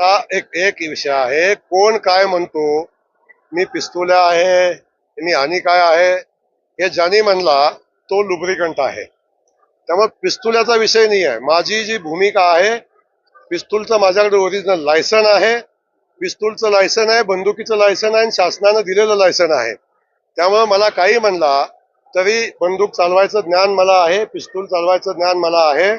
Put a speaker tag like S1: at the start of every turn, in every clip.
S1: आता एक एक विषय आहे. कोण काय म्हणतो? मी पिस्तुल्या आहे मी हानी काय आहे? हे ज्याने म्हणला तो लुब्रिकंट आहे. त्यामुळे पिस्तुल्याचा विषय नाही आहे. माझी जी भूमिका आहे पिस्तूलचं माझ्याकडे ओरिजिनल लायसन आहे. पिस्तूलचं लायसन आहे बंदुकीचं लायसन आहे आणि शासनानं दिलेलं लायसन आहे. त्यामुळे मला काही म्हणला तरी बंदूक चालवायचं ज्ञान मला आहे पिस्तूल चालवायचं ज्ञान मला आहे.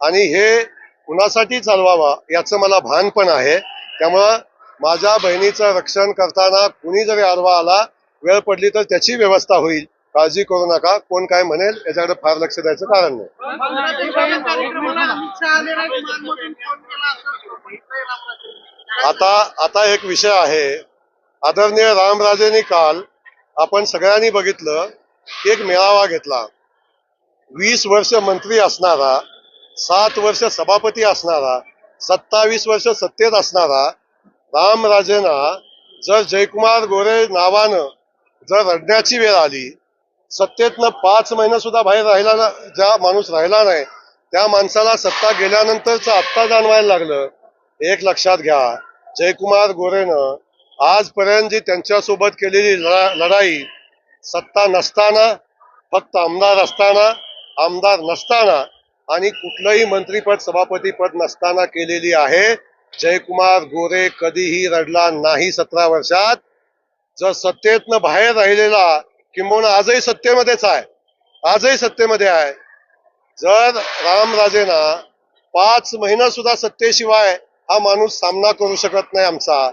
S1: आणि हे कुणासाठी चालवावा याचं मला भान पण आहे. त्यामुळं माझ्या बहिणीचं रक्षण करताना कुणी जरी आडवा आला वेळ पडली तर त्याची व्यवस्था होईल. काळजी करू नका. कोण काय म्हणेल याच्याकडे फार लक्ष द्यायचं कारण नाही. आता आता एक विषय आहे. आदरणीय रामराजेंनी काल आपण सगळ्यांनी बघितलं एक मेळावा घेतला. वीस वर्ष मंत्री असणारा सात वर्ष सभापती असणारा सत्तावीस वर्ष सत्तेत असणारा रामराजेंना जर जयकुमार गोरे नावानं जर रडण्याची वेळ आली सत्तेतनं पाच महिना सुद्धा बाहेर राहिला ना ज्या माणूस राहिला नाही त्या माणसाला सत्ता गेल्यानंतरच आत्ता जाणवायला लागलं. एक लक्षात घ्या जयकुमार गोरेनं आजपर्यंत जी त्यांच्यासोबत केलेली लढा- लढाई सत्ता नसताना फक्त आमदार असताना आमदार नसताना आणि कुठलंही मंत्रीपद सभापतीपद नसताना केलेली आहे. जयकुमार गोरे कधीही रडला नाही सतरा वर्षात. जर सत्तेतनं बाहेर राहिलेला किंबहुना आजही सत्तेमध्येच आहे. आजही सत्तेमध्ये आहे. जर रामराजेना पाच महिना सुद्धा सत्तेशिवाय हा माणूस सामना करू शकत नाही आमचा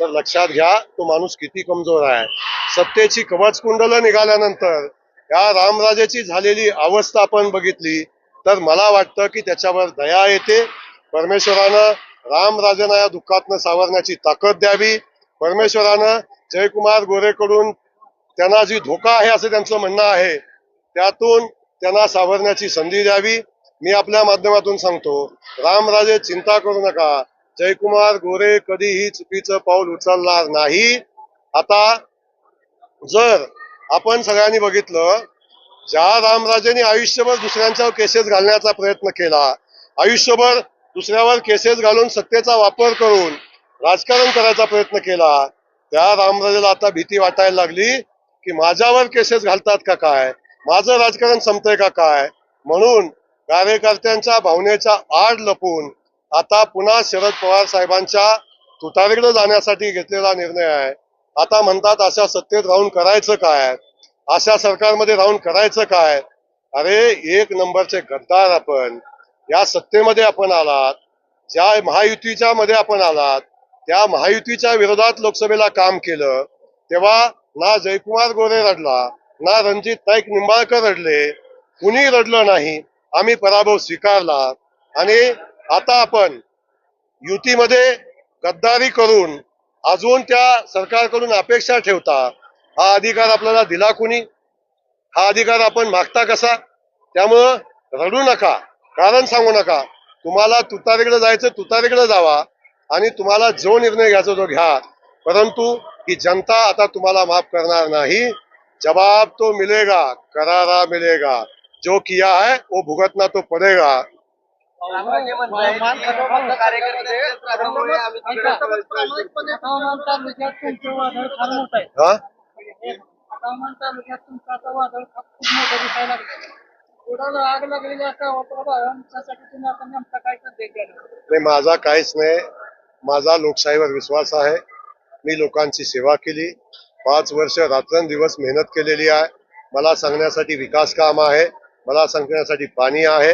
S1: तर लक्षात घ्या तो माणूस किती कमजोर आहे. सत्तेची कवच कुंडलं निघाल्यानंतर या रामराजेची झालेली अवस्था आपण बघितली. तर मला वाटतं की त्याच्यावर दया येते. परमेश्वरानं रामराजांना या दुःखातनं सावरण्याची ताकद द्यावी. परमेश्वरानं जयकुमार गोरेकडून त्यांना जी धोका आहे असं त्यांचं म्हणणं आहे त्यातून त्यांना सावरण्याची संधी द्यावी. मी आपल्या माध्यमातून सांगतो रामराजे चिंता करू नका. जयकुमार गोरे कधीही चुकीचं पाऊल उचलणार नाही. आता जर आपण सगळ्यांनी बघितलं ज्या रामराजेंनी आयुष्यभर दुसऱ्यांच्यावर केसेस घालण्याचा प्रयत्न केला आयुष्यभर दुसऱ्यावर केसेस घालून सत्तेचा वापर करून राजकारण करायचा प्रयत्न केला त्या रामराजेला आता भीती वाटायला लागली की माझ्यावर केसेस घालतात का काय? माझं राजकारण संपतंय का काय? म्हणून कार्यकर्त्यांच्या भावनेच्या आड लपून आता पुन्हा शरद पवार साहेबांच्या तुतारीकडे जाण्यासाठी घेतलेला निर्णय आहे. आता म्हणतात अशा सत्तेत राहून करायचं काय? अशा सरकारमध्ये राहून करायचं काय? अरे एक नंबरचे गद्दार आपण या सत्तेमध्ये आपण आलात ज्या महायुतीच्या मध्ये आपण आलात त्या महायुतीच्या विरोधात लोकसभेला काम केलं तेव्हा ना जयकुमार गोरे रडला ना रणजित नाईक निंबाळकर रडले कुणी रडलं नाही आम्ही पराभव स्वीकारला. आणि आता आपण युतीमध्ये गद्दारी करून अजून त्या सरकारकडून अपेक्षा ठेवता हा अधिकार आपल्याला दिला कुणी? हा अधिकार आपण मागता कसा? त्यामुळं रडू नका कारण सांगू नका तुम्हाला तुतारीकडे जायचं तुतारीकडे जावा आणि तुम्हाला जो निर्णय घ्यायचा तो घ्या. परंतु ही जनता आता तुम्हाला माफ करणार नाही. जवाब तो मिलेगा करारा मिलेगा. जो किया है वो भुगतना तो पड़ेगा.
S2: फार मोठं आहे
S1: हा?
S2: तालुक्यात तुमचा आता वादळ खूप मोठं दिसायला लागलं आग लागलेली त्यासाठी तुम्ही आता नेमका काय संदेश
S1: नाही माझा काहीच नाही. माझा लोकशाहीवर विश्वास आहे. मी लोकांची सेवा केली. पाच वर्ष रात्रंदिवस मेहनत केलेली आहे. मला सांगण्यासाठी विकास काम आहे. मला सांगण्यासाठी पाणी आहे.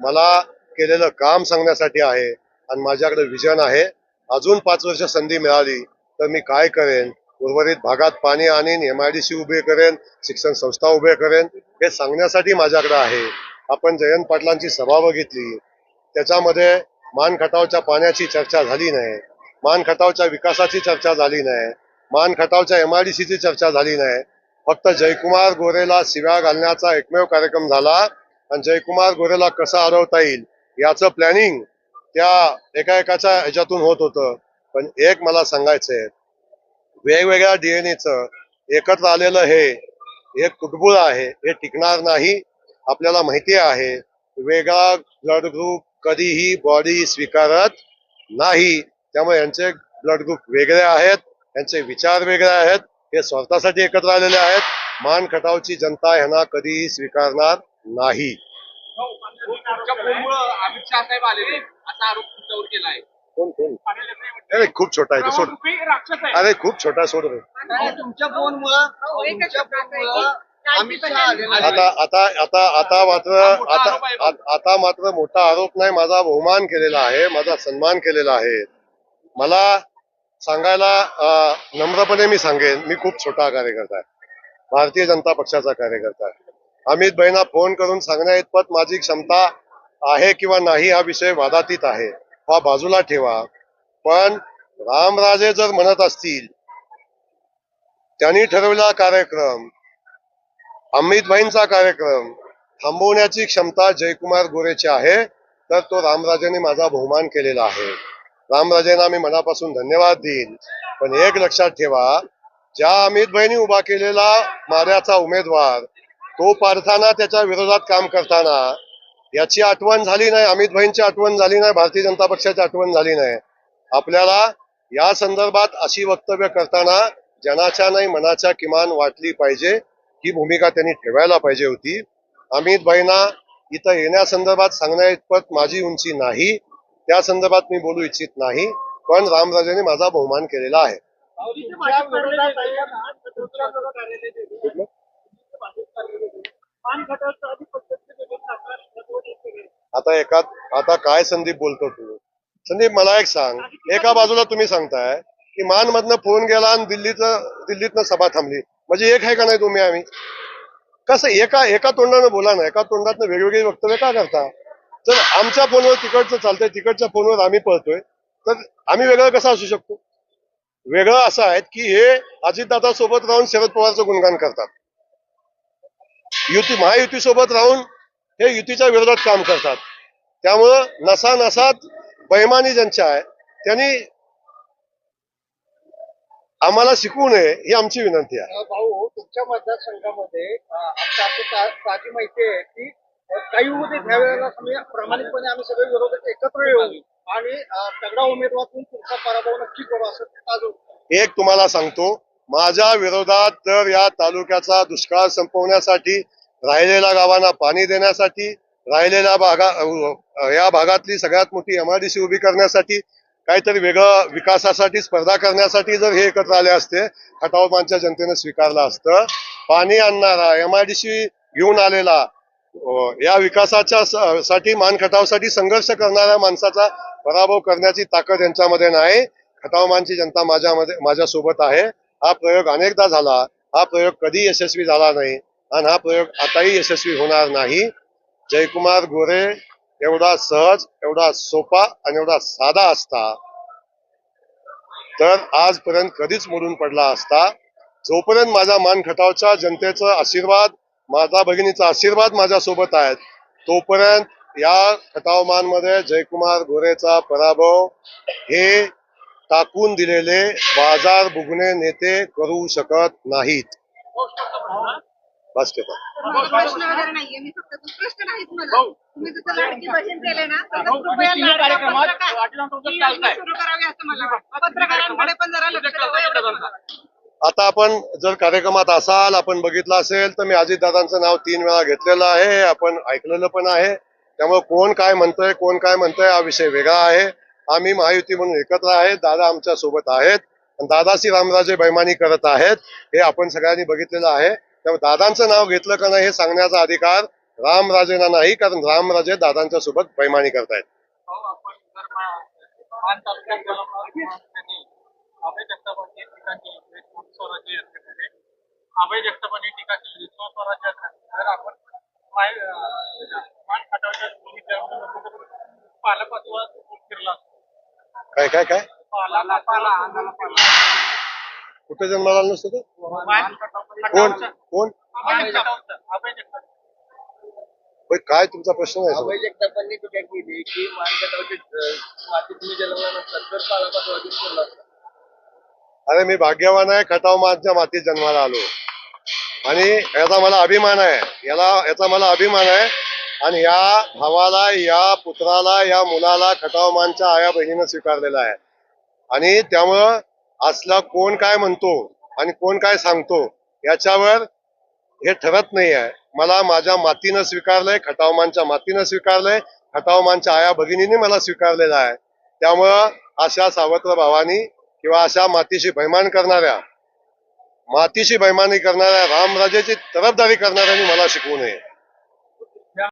S1: मला केलेलं काम सांगण्यासाठी आहे. आणि माझ्याकडे विजन आहे. अजून पाच वर्ष संधी मिळाली तर मी काय करेन? उर्वरित भागात पाणी आणीन एम आय डी सी उभे करेन शिक्षण संस्था उभे करेन हे सांगण्यासाठी माझ्याकडे आहे. आपण जयंत पाटलांची सभा बघितली. त्याच्यामध्ये मान खटावच्या पाण्याची चर्चा झाली नाही. मान खटावच्या विकासाची चर्चा झाली नाही. मान खटावच्या सीची चर्चा झाली नाही. फक्त जयकुमार गोरेला शिव्या घालण्याचा एकमेव कार्यक्रम झाला. आणि जयकुमार गोरेला कसं अडवता येईल याचं प्लॅनिंग त्या एका एकाच्या ह्याच्यातून होत होतं. पण एक मला सांगायचंय वेगवेगळ्या डीएनएचं एकत्र आलेलं हे एक कुटबुळ आहे हे टिकणार नाही आपल्याला माहिती आहे वेगळा ब्लड ग्रुप कधीही बॉडी स्वीकारत नाही. त्यामुळे यांचे ब्लड ग्रुप वेगळे आहेत यांचे विचार वेगळे आहेत हे स्वार्थासाठी एकत्र आलेले आहेत. मान खटावची जनता ह्यांना कधीही स्वीकारणार नाही. कोण कोण? अरे खूप छोटा आहे तो सोड. अरे खूप छोटा आहे, सोड रे.
S3: तुमच्या फोनमुळं आलेले
S1: आता आता आता आता मात्र
S3: हा मोठा
S1: आता आता मात्र मोठा आरोप नाही माझा बहुमान केलेला आहे माझा सन्मान केलेला आहे. मला सांगायला नम्रपणे मी सांगेन मी खूप छोटा कार्यकर्ता आहे. भारतीय जनता पक्षाचा कार्यकर्ता आहे. अमित भाईंना फोन करून सांगण्या इतपत माझी क्षमता आहे किंवा नाही हा विषय वादातीत आहे. हा बाजूला ठेवा. पण रामराजे जर म्हणत असतील त्यांनी ठरवलेला कार्यक्रम अमितभाईंचा कार्यक्रम थांबवण्याची क्षमता जयकुमार गोरेची आहे तर तो रामराजेने माझा बहुमान केलेला आहे. रामराजेंना मी मनापासून धन्यवाद देईन. पण एक लक्षात ठेवा ज्या अमितभाईंनी उभा केलेला माऱ्याचा उमेदवार तो पार्थाना त्याच्या विरोधात काम करताना याची आठवण झाली नाही अमित भाईंची आठवण झाली नाही भारतीय जनता पक्षाची आठवण झाली नाही. आपल्याला या संदर्भात अशी वक्तव्य करताना जनाच्या नाही मनाच्या किमान वाटली पाहिजे. ही भूमिका त्यांनी ठेवायला पाहिजे होती. अमित भाईंना इथं येण्यासंदर्भात सांगण्या इतपत माझी उंची नाही. त्या संदर्भात मी बोलू इच्छित नाही पण रामराजेने माझा बहुमान केलेला आहे. आता एका आता काय संदीप बोलतो तू? संदीप मला एक सांग. एका बाजूला तुम्ही सांगताय की मान मधनं फोन गेला आणि दिल्लीचं दिल्लीतनं सभा थांबली. म्हणजे एक आहे का नाही तुम्ही आम्ही? कसं एका एका तोंडानं बोला ना. एका तोंडातनं वेगवेगळी वक्तव्य का करता? जर आमच्या फोनवर तिकडचं चालतंय तिकडच्या फोनवर आम्ही पळतोय तर आम्ही वेगळं कसं असू शकतो? वेगळं असं आहे की हे अजितदादा सोबत राहून शरद पवारचं गुणगान करतात. युती महायुती सोबत राहून हे युतीच्या विरोधात काम करतात त्यामुळं नसा नसात बैमानी ज्यांच्या आहे त्यांनी आम्हाला शिकवू नये ही आमची विनंती आहे
S3: भाऊ तुमच्या मतदारसंघामध्ये ताजी माहिती आहे की काही आम्ही प्रामाणिकपणे आम्ही सगळे विरोधक एकत्र येऊ आणि तगडा उमेदवार म्हणून तुमचा पराभव नक्की करू असं.
S1: एक तुम्हाला सांगतो माझ्या विरोधात तर या तालुक्याचा दुष्काळ संपवण्यासाठी राहिलेल्या गावांना पाणी देण्यासाठी राहिलेल्या भागा या भागातली सगळ्यात मोठी एमआरडीसी उभी करण्यासाठी काहीतरी वेगळं विकासासाठी स्पर्धा करण्यासाठी जर हे एकत्र आले असते खटावपांच्या जनतेनं स्वीकारलं असतं पाणी आणणारा एमआयडीसी घेऊन आलेला या विकासाच्या साठी मान खटावसाठी संघर्ष करणाऱ्या माणसाचा पराभव करण्याची ताकद यांच्यामध्ये नाही. खटावमानची जनता माझ्यामध्ये माझ्यासोबत आहे. हा प्रयोग अनेकदा झाला. हा प्रयोग कधी यशस्वी झाला नाही? आणि हा प्रयोग आताही यशस्वी होणार नाही. जयकुमार गोरे एवढा सहज एवढा सोपा आणि एवढा साधा असता तर आजपर्यंत कधीच मोडून पडला असता. जोपर्यंत माझ्या मान खटावच्या जनतेचा आशीर्वाद माता भगिनीचा आशीर्वाद माझ्यासोबत आहेत तोपर्यंत या खटावमानमध्ये जयकुमार गोरेचा पराभव हे टाकून दिलेले बाजार बुगणे नेते करू शकत नाहीत. बस ते
S4: माझा प्रश्न वगैरे नाहीये. मी फक्त तो प्रश्न नाहीत मला. तुम्ही जसं लाडकी बहीण केले ना तसं कृपया लाडका पत्रकार योजना सुरू करावी असं मला वाटतं. पत्रकारांकडे पण जरा लक्ष द्यावं एवढंच मला वाटतं.
S1: आता आपण जर कार्यक्रमात असाल आपण बघितलं असेल तर मी अजितदादांचं नाव तीन वेळा घेतलेलं आहे. आपण ऐकलेलं पण आहे. त्यामुळे कोण काय म्हणतोय कोण काय म्हणतोय हा विषय वेगळा आहे. आम्ही महायुती म्हणून एकत्र आहेत. दादा आमच्यासोबत आहेत. आणि दादाशी रामराजे बैमानी करत आहेत. हे आपण सगळ्यांनी बघितलेलं आहे. त्यामुळे दादांचं नाव घेतलं का नाही हे सांगण्याचा अधिकार रामराजेंना नाही कारण रामराजे दादांच्या सोबत बैमानी करतायत.
S2: अभय जगतापांनी टीका केली जर आपण मान खटावच्या असतो.
S1: काय काय काय? कुठे जन्माला नसतं ते? कोण? कोण? काय तुमचा प्रश्न आहे?
S3: अभय जगतापांनी टीका केली की मान खटावचे माती तुम्ही जन्मला नसतात तर पालापाचवा दिन केला असता.
S1: अरे मी भाग्यवान आहे खटाव मातच्या मातीत जन्माला आलो. आणि याचा मला अभिमान आहे. याला याचा मला अभिमान आहे. आणि या भावाला या पुत्राला या मुलाला खटाव मानच्या आया बहिणीनं स्वीकारलेला आहे. आणि त्यामुळं असला कोण काय म्हणतो आणि कोण काय सांगतो याच्यावर हे ठरत नाही आहे मला माझ्या मातीनं स्वीकारलंय खटावमानच्या मातीनं स्वीकारलंय खटावमानच्या आया भगिनीने मला स्वीकारलेलं आहे. त्यामुळं अशा सावत्र भावानी किंवा अशा मातीशी बैमान करणाऱ्या मातीशी बैमानी करणाऱ्या रामराजेची तरफदारी करणाऱ्यांनी मला शिकवू नये.